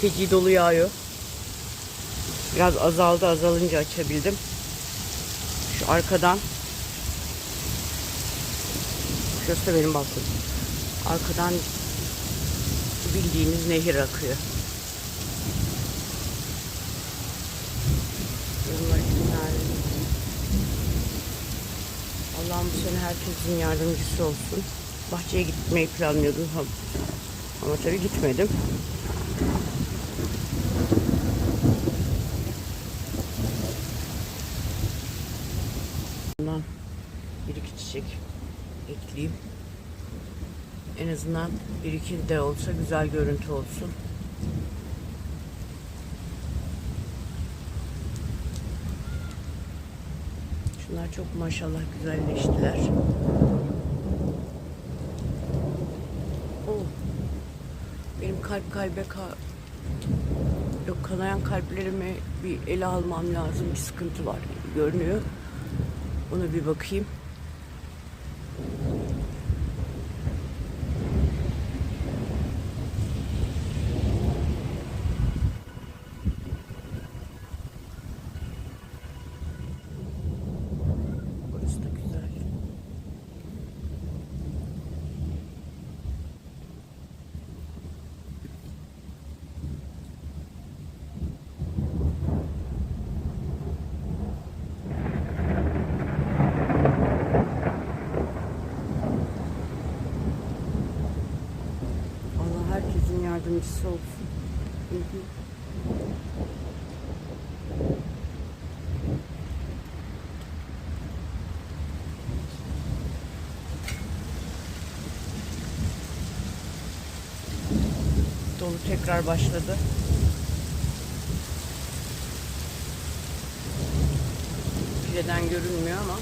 Feci dolu yağıyor. Biraz azaldı azalınca açabildim. Şu arkadan Şurası benim balkonum. Arkadan bildiğimiz nehir akıyor. Allah'ım bu sene herkesin yardımcısı olsun. Bahçeye gitmeyi planlıyordum ama tabii gitmedim. Bir iki çiçek ekleyeyim. En azından bir iki de olsa güzel görüntü olsun. Şunlar çok maşallah güzelleştiler. Oh. Benim kalp kalbe ka Yok kanayan kalplerimi bir ele almam lazım. Bir sıkıntı var görünüyor. Ona bir bakayım. Burası da güzel. Allah herkesin yardımcısı olsun. Hı hı. Dolu tekrar başladı. Fileden görünmüyor ama.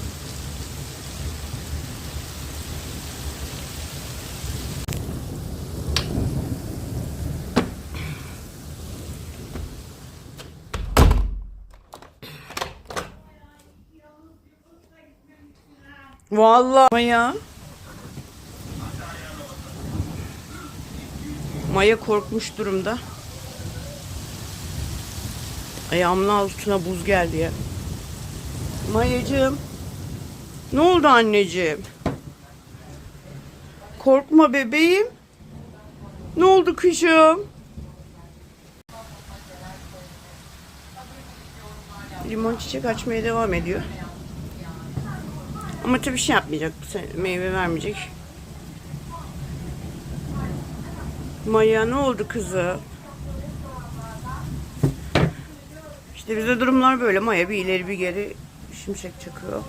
Vallahi Maya. Maya korkmuş durumda. Ayağımın altına buz geldi ya. Mayacığım. Ne oldu anneciğim? Korkma bebeğim. Ne oldu kışım? Limon çiçek açmaya devam ediyor. Ama tabii şey yapmayacak. Meyve vermeyecek. Maya ne oldu kızı? İşte bize durumlar böyle. Maya bir ileri bir geri şimşek çakıyor.